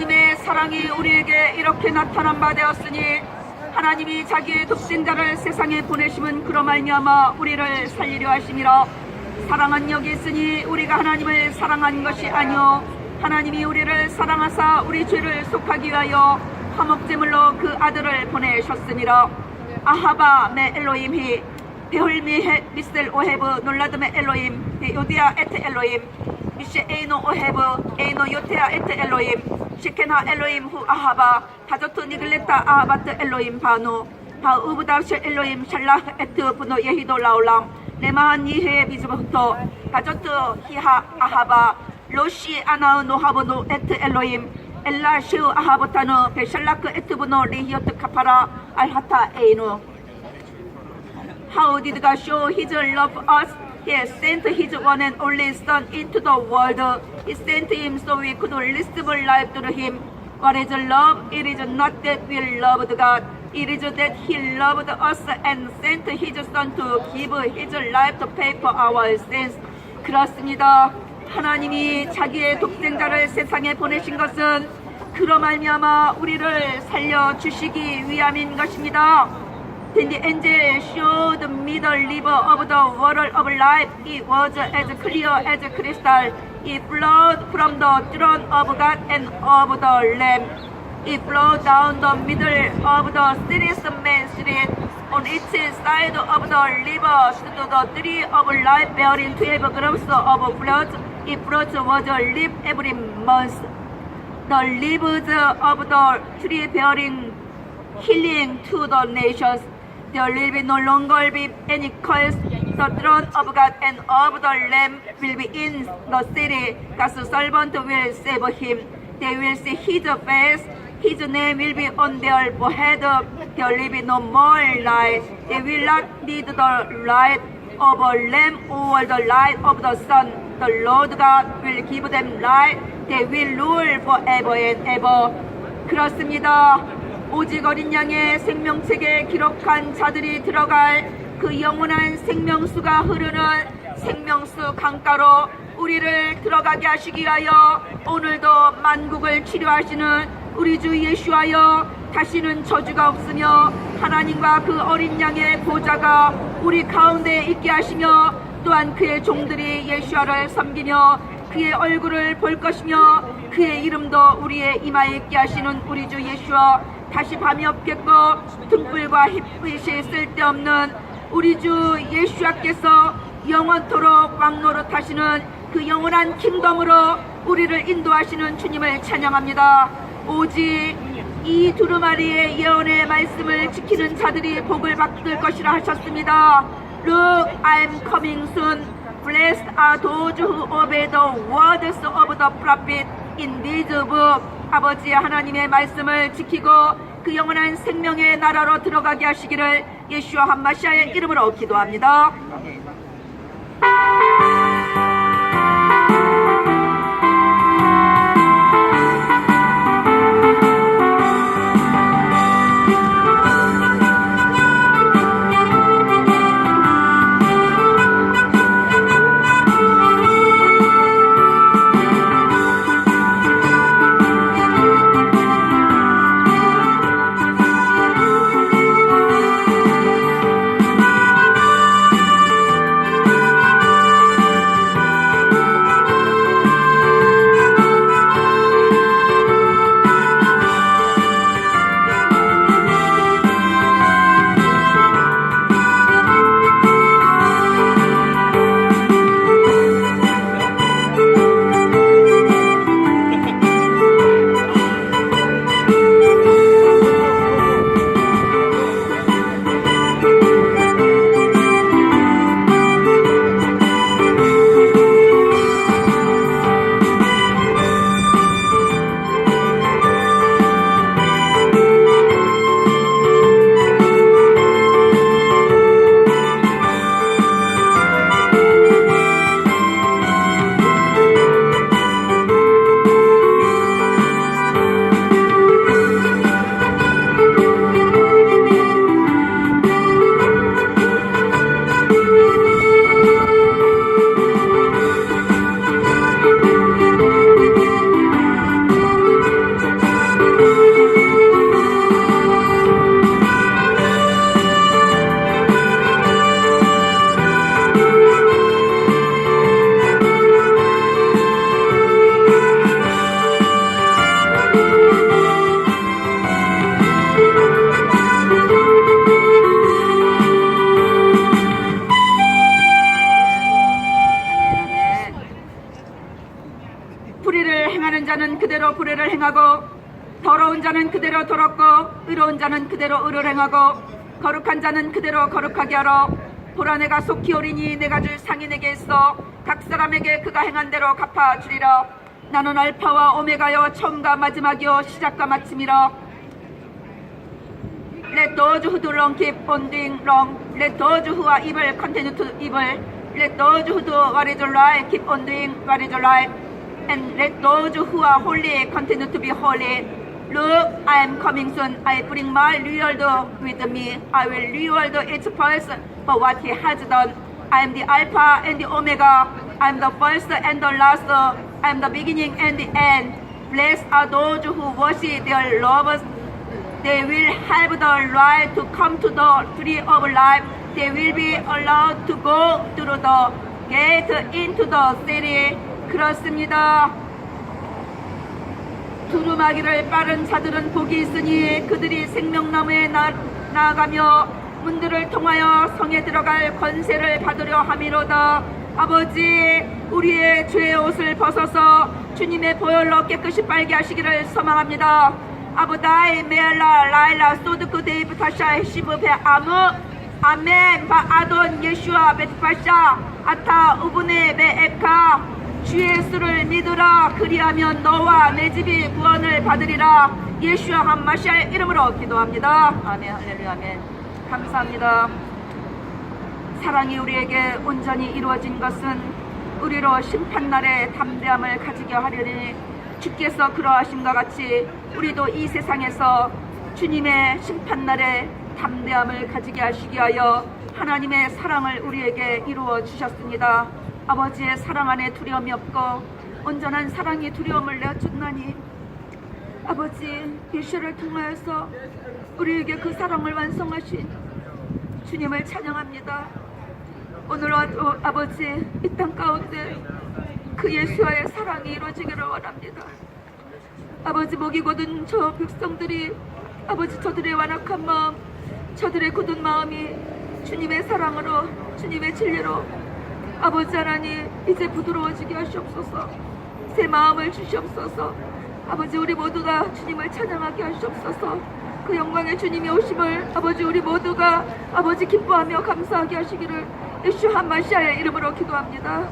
하나님의 사랑이 우리에게 이렇게 나타난 바 되었으니 하나님이 자기의 독생자를 세상에 보내심은 그로 말미암아 우리를 살리려 하심이라. 사랑은 여기 있으니 우리가 하나님을 사랑한 것이 아니오 하나님이 우리를 사랑하사 우리 죄를 속하기 위하여 화목제물로 그 아들을 보내셨으니라 아하바 메 엘로임히 베홀미헤 미셀 오헤브 놀라드메 엘로임 요디아 에트 엘로임 미셰 에이노 오헤브 에이노 요테아 에트 엘로임 시케나 엘로임 후 아하바 다저트 니글레타 아하바트 엘로임 바누 바우브다시 엘로임 샬라 에트 분노 예히도 라올람 네마한 니헤 비즈부터 다저트 히하 아하바 로시 아나우 노하보노 에트 엘로임 엘라 슈 아하보타누 베샬라크 에트 분노 리히오트 카파라 알하타 에이누 How did God show His love us? He sent His one and only Son into the world. He sent Him so we could receive life through Him. What is love? It is not that we loved God. It is that He loved us and sent His Son to give His life to pay for our sins. 그렇습니다. 하나님이 자기의 독생자를 세상에 보내신 것은 그로 말미암아 우리를 살려 주시기 위함인 것입니다. Then the angel showed the river of the water of life. It was as clear as crystal. It flowed from the throne of God and of the Lamb. It flowed down the middle of the city's main street. On each side of the river stood the tree of life bearing twelve grapes of fruit. Its fruit was a leaf every month. The leaves of the tree bearing healing to the nations. There will be no longer be any curse. The throne of God and of the Lamb will be in the city. God's servant will save him. They will see his face. His name will be on their forehead. There will be no more light. They will not need the light of a lamp or the light of the sun. The Lord God will give them light. They will rule forever and ever. 그렇습니다. 오직 어린 양의 생명책에 기록한 자들이 들어갈 그 영원한 생명수가 흐르는 생명수 강가로 우리를 들어가게 하시기 위하여 오늘도 만국을 치료하시는 우리 주 예수하여 다시는 저주가 없으며 하나님과 그 어린 양의 보좌가 우리 가운데 있게 하시며 또한 그의 종들이 예수아를 섬기며 그의 얼굴을 볼 것이며 그의 이름도 우리의 이마에 있게 하시는 우리 주 예수와 다시 밤이 없겠고 등불과 햇빛이 쓸데없는 우리 주 예수와께서 영원토록 왕노릇 하시는 그 영원한 킹덤으로 우리를 인도하시는 주님을 찬양합니다. 오직 이 두루마리의 예언의 말씀을 지키는 자들이 복을 받을 것이라 하셨습니다. Look, I am coming soon. Blessed are those who obey the words of the prophet in this book. 아버지 하나님의 말씀을 지키고 그 영원한 생명의 나라로 들어가게 하시기를 예수와 한마시아의 이름으로 기도합니다. 그대로 불의를 행하고 더러운 자는 그대로 더럽고 의로운 자는 그대로 의를 행하고 거룩한 자는 그대로 거룩하게 하러 보라 내가 속히 오리니 내가 줄 상이 내게 있어 각 사람에게 그가 행한 대로 갚아주리라 나는 알파와 오메가여 처음과 마지막이요 시작과 마침이라 Let those who do wrong keep on doing wrong. Let those who are evil continue to evil. Let those who do what is right keep on doing what is right. And let those who are holy continue to be holy. Look, I am coming soon. I bring my reward with me. I will reward each person for what he has done. I am the Alpha and the Omega. I am the first and the last. I am the beginning and the end. Blessed are those who worship their lovers they will have the right to come to the tree of life. They will be allowed to go through the gate into the city. 그렇습니다. 두루마기를 빠른 자들은 복이 있으니 그들이 생명나무에 나, 나아가며 문들을 통하여 성에 들어갈 권세를 받으려 함이로다. 아버지, 우리의 죄의 옷을 벗어서 주님의 보혈로 깨끗이 빨게 하시기를 소망합니다. 아부다이 메라 라일라 소드크 데이브 타샤 시브 베 아무 아멘 바 아돈 예슈아 베트파샤 아타 우브네 베 에카 주의 수를 믿으라. 그리하면 너와 내 집이 구원을 받으리라. 예슈아 한마샤의 이름으로 기도합니다. 아멘. 할렐루야. 아멘. 감사합니다. 사랑이 우리에게 온전히 이루어진 것은 우리로 심판날에 담대함을 가지게 하려니 주께서 그러하심과 같이 우리도 이 세상에서 주님의 심판날에 담대함을 가지게 하시기 위하여 하나님의 사랑을 우리에게 이루어 주셨습니다. 아버지의 사랑 안에 두려움이 없고 온전한 사랑이 두려움을 내어줬나니 아버지 예수를 통하여서 우리에게 그 사랑을 완성하신 주님을 찬양합니다. 오늘 아- 어, 아버지 이 땅 가운데 그 예수와의 사랑이 이루어지기를 원합니다. 아버지 목이 곧은 저 백성들이 아버지 저들의 완악한 마음 저들의 굳은 마음이 주님의 사랑으로 주님의 진리로 아버지 하나님 이제 부드러워지게 하시옵소서. 새 마음을 주시옵소서. 아버지 우리 모두가 주님을 찬양하게 하시옵소서. 그 영광의 주님이 오심을 아버지 우리 모두가 아버지 기뻐하며 감사하게 하시기를 예수 한마시아의 이름으로 기도합니다.